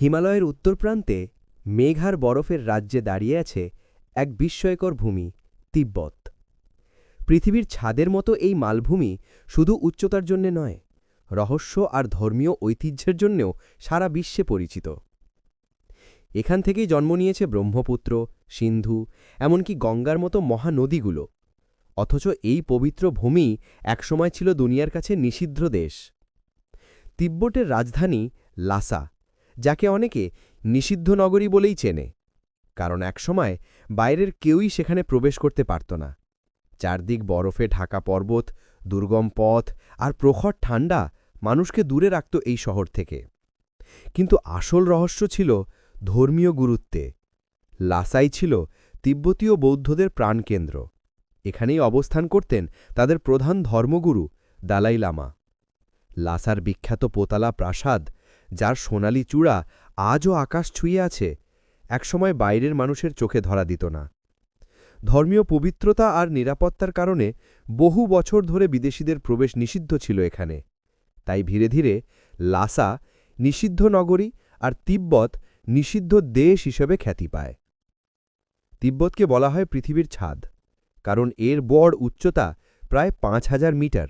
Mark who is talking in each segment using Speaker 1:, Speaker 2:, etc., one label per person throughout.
Speaker 1: হিমালয়ের উত্তর প্রান্তে মেঘার বরফের রাজ্যে দাঁড়িয়ে আছে এক বিস্ময়কর ভূমি, তিব্বত। পৃথিবীর ছাদের মতো এই মালভূমি শুধু উচ্চতার জন্যে নয়, রহস্য আর ধর্মীয় ঐতিহ্যের জন্যেও সারা বিশ্বে পরিচিত। এখান থেকেই জন্ম নিয়েছে ব্রহ্মপুত্র, সিন্ধু, এমনকি গঙ্গার মতো মহানদীগুলো। অথচ এই পবিত্র ভূমি একসময় ছিল দুনিয়ার কাছে নিষিদ্ধ দেশ। তিব্বতের রাজধানী লাসা যাকে অনেকে নিষিদ্ধ নগরী বলেই চেনে, কারণ একসময় বাইরের কেউই সেখানে প্রবেশ করতে পারত না। চারদিক বরফে ঢাকা পর্বত, দুর্গম পথ আর প্রখর ঠান্ডা মানুষকে দূরে রাখত এই শহর থেকে। কিন্তু আসল রহস্য ছিল ধর্মীয় গুরুত্বে। লাসাই ছিল তিব্বতীয় বৌদ্ধদের প্রাণকেন্দ্র। এখানেই অবস্থান করতেন তাদের প্রধান ধর্মগুরু দালাই লামা। লাসার বিখ্যাত পোতালা প্রাসাদ যার সোনালি চূড়া আজও আকাশ ছুঁয়ে আছে, একসময় বাইরের মানুষের চোখে ধরা দিত না। ধর্মীয় পবিত্রতা আর নিরাপত্তার কারণে বহু বছর ধরে বিদেশিদের প্রবেশ নিষিদ্ধ ছিল এখানে। তাই ধীরে ধীরে লাসা নিষিদ্ধ নগরী আর তিব্বত নিষিদ্ধ দেশ হিসেবে খ্যাতি পায়। তিব্বতকে বলা হয় পৃথিবীর ছাদ, কারণ এর বড় উচ্চতা প্রায় পাঁচ হাজার মিটার।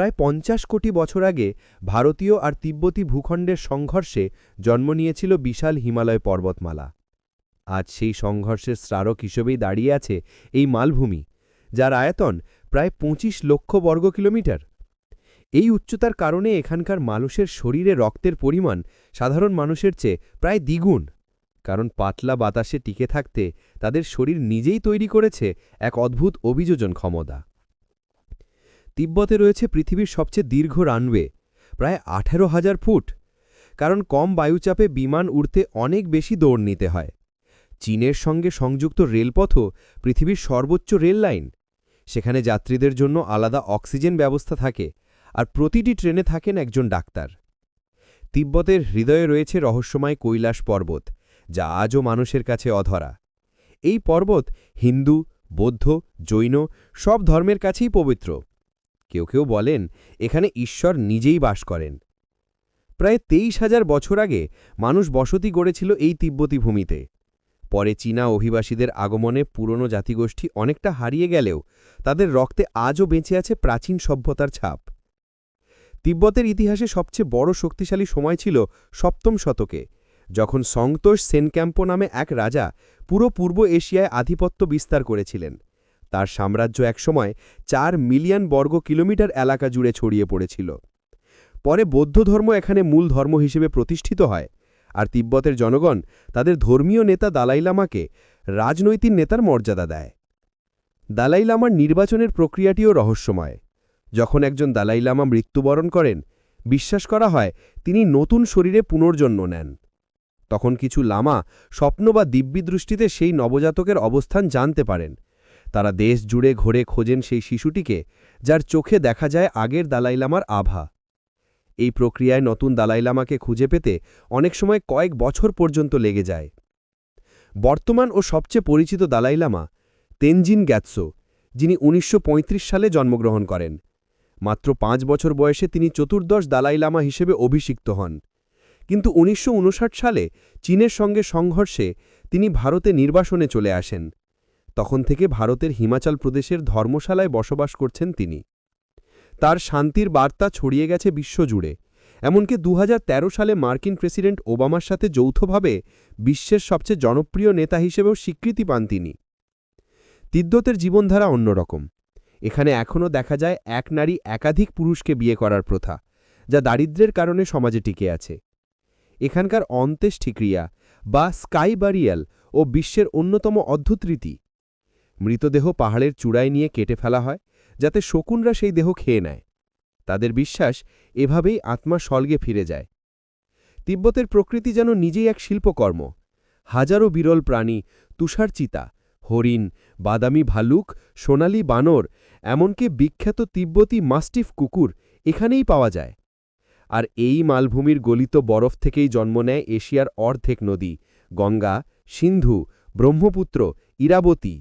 Speaker 1: প্রায় পঞ্চাশ কোটি বছর আগে ভারতীয় আর তিব্বতী ভূখণ্ডের সংঘর্ষে জন্ম নিয়েছিল বিশাল হিমালয় পর্বতমালা। আজ সেই সংঘর্ষের স্মারক হিসেবেই দাঁড়িয়ে আছে এই মালভূমি, যার আয়তন প্রায় ২৫ লক্ষ বর্গ কিলোমিটার। এই উচ্চতার কারণে এখানকার মানুষের শরীরে রক্তের পরিমাণ সাধারণ মানুষের চেয়ে প্রায় দ্বিগুণ, কারণ পাতলা বাতাসে টিকে থাকতে তাদের শরীর নিজেই তৈরি করেছে এক অদ্ভুত অভিযোজন ক্ষমতা। তিব্বতে রয়েছে পৃথিবীর সবচেয়ে দীর্ঘ রানওয়ে, প্রায় আঠেরো হাজার ফুট। কারণ কম বায়ুচাপে বিমান উড়তে অনেক বেশি দৌড় নিতে হয়। চীনের সঙ্গে সংযুক্ত রেলপথও পৃথিবীর সর্বোচ্চ রেল লাইন। সেখানে যাত্রীদের জন্য আলাদা অক্সিজেন ব্যবস্থা থাকে আর প্রতিটি ট্রেনে থাকেন একজন ডাক্তার। তিব্বতের হৃদয়ে রয়েছে রহস্যময় কৈলাস পর্বত, যা আজও মানুষের কাছে অধরা। এই পর্বত হিন্দু, বৌদ্ধ, জৈন, সব ধর্মের কাছেই পবিত্র। কেউ কেউ বলেন, এখানে ঈশ্বর নিজেই বাস করেন। প্রায় তেইশ হাজার বছর আগে মানুষ বসতি গড়েছিল এই তিব্বতী ভূমিতে। পরে চীনা অভিবাসীদের আগমনে পুরনো জাতিগোষ্ঠী অনেকটা হারিয়ে গেলেও তাদের রক্তে আজও বেঁচে আছে প্রাচীন সভ্যতার ছাপ। তিব্বতের ইতিহাসে সবচেয়ে বড় শক্তিশালী সময় ছিল সপ্তম শতকে, যখন সংতোষ সেনক্যাম্পো নামে এক রাজা পুরো পূর্ব এশিয়ায় আধিপত্য বিস্তার করেছিলেন। তার সাম্রাজ্য একসময় চার মিলিয়ন বর্গ কিলোমিটার এলাকা জুড়ে ছড়িয়ে পড়েছিল। পরে বৌদ্ধ ধর্ম এখানে মূল ধর্ম হিসেবে প্রতিষ্ঠিত হয় আর তিব্বতের জনগণ তাদের ধর্মীয় নেতা দালাই লামাকে রাজনৈতিক নেতার মর্যাদা দেয়। দালাই লামার নির্বাচনের প্রক্রিয়াটিও রহস্যময়। যখন একজন দালাই লামা মৃত্যুবরণ করেন, বিশ্বাস করা হয় তিনি নতুন শরীরে পুনর্জন্ম নেন। তখন কিছু লামা স্বপ্ন বা দিব্যি দৃষ্টিতে সেই নবজাতকের অবস্থান জানতে পারেন তারা দেশ জুড়ে ঘোরে খোঁজেন সেই শিশুটিকে, যার চোখে দেখা যায় আগের দালাইলামার আভা। এই প্রক্রিয়ায় নতুন দালাইলামাকে খুঁজে পেতে অনেক সময় কয়েক বছর পর্যন্ত লেগে যায়। বর্তমান ও সবচেয়ে পরিচিত দালাইলামা তেনজিন গ্যাৎসো, যিনি উনিশশো পঁয়ত্রিশ সালে জন্মগ্রহণ করেন। মাত্র পাঁচ বছর বয়সে তিনি চতুর্দশ দালাইলামা হিসেবে অভিষিক্ত হন। কিন্তু উনিশশো উনষাট সালে চীনের সঙ্গে সংঘর্ষে তিনি ভারতে নির্বাসনে চলে আসেন। তখন থেকে ভারতের হিমাচল প্রদেশের ধর্মশালায় বসবাস করছেন তিনি। তার শান্তির বার্তা ছড়িয়ে গেছে বিশ্বজুড়ে। এমনকি দু হাজার তেরো সালে মার্কিন প্রেসিডেন্ট ওবামার সাথে যৌথভাবে বিশ্বের সবচেয়ে জনপ্রিয় নেতা হিসেবেও স্বীকৃতি পান তিনি। তিব্বতের জীবনধারা অন্যরকম। এখানে এখনও দেখা যায় এক নারী একাধিক পুরুষকে বিয়ে করার প্রথা, যা দারিদ্রের কারণে সমাজে টিকে আছে। এখানকার অন্ত্যেষ্টিক্রিয়া বা স্কাই বারিয়াল ও বিশ্বের অন্যতম অদ্ভুত রীতি মৃতদেহ পাহাড়ের চূড়ায় নিয়ে কেটে ফেলা হয়, যাতে শকুনরা সেই দেহ খেয়ে নেয়। তাদের বিশ্বাস, এভাবেই আত্মা স্বর্গে ফিরে যায়। তিব্বতের প্রকৃতি যেন নিজেই এক শিল্পকর্ম। হাজারো বিরল প্রাণী, তুষারচিতা, হরিণ, বাদামি ভালুক, সোনালি বানর, এমনকি বিখ্যাত তিব্বতী মাস্টিফ কুকুর এখানেই পাওয়া যায়। আর এই মালভূমির গলিত বরফ থেকেই জন্ম নেয় এশিয়ার অর্ধেক নদী, গঙ্গা, সিন্ধু, ব্রহ্মপুত্র, ইরাবতী।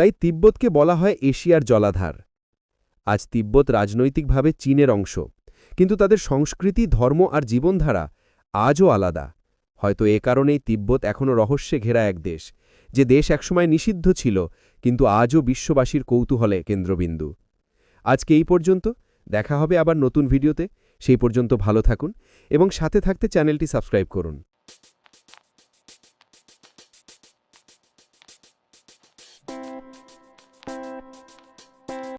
Speaker 1: তাই তিব্বতকে বলা হয় এশিয়ার জলাধার। আজ তিব্বত রাজনৈতিকভাবে চীনের অংশ, কিন্তু তাদের সংস্কৃতি, ধর্ম আর জীবনধারা আজও আলাদা।
Speaker 2: হয়তো এ কারণেই তিব্বত এখনও রহস্যে ঘেরা এক দেশ, যে দেশ একসময় নিষিদ্ধ ছিল, কিন্তু আজও বিশ্ববাসীর কৌতূহলে কেন্দ্রবিন্দু। আজকে এই পর্যন্ত, দেখা হবে আবার নতুন ভিডিওতে, সেই পর্যন্ত ভালো থাকুন এবং সাথে থাকতে চ্যানেলটি সাবস্ক্রাইব করুন।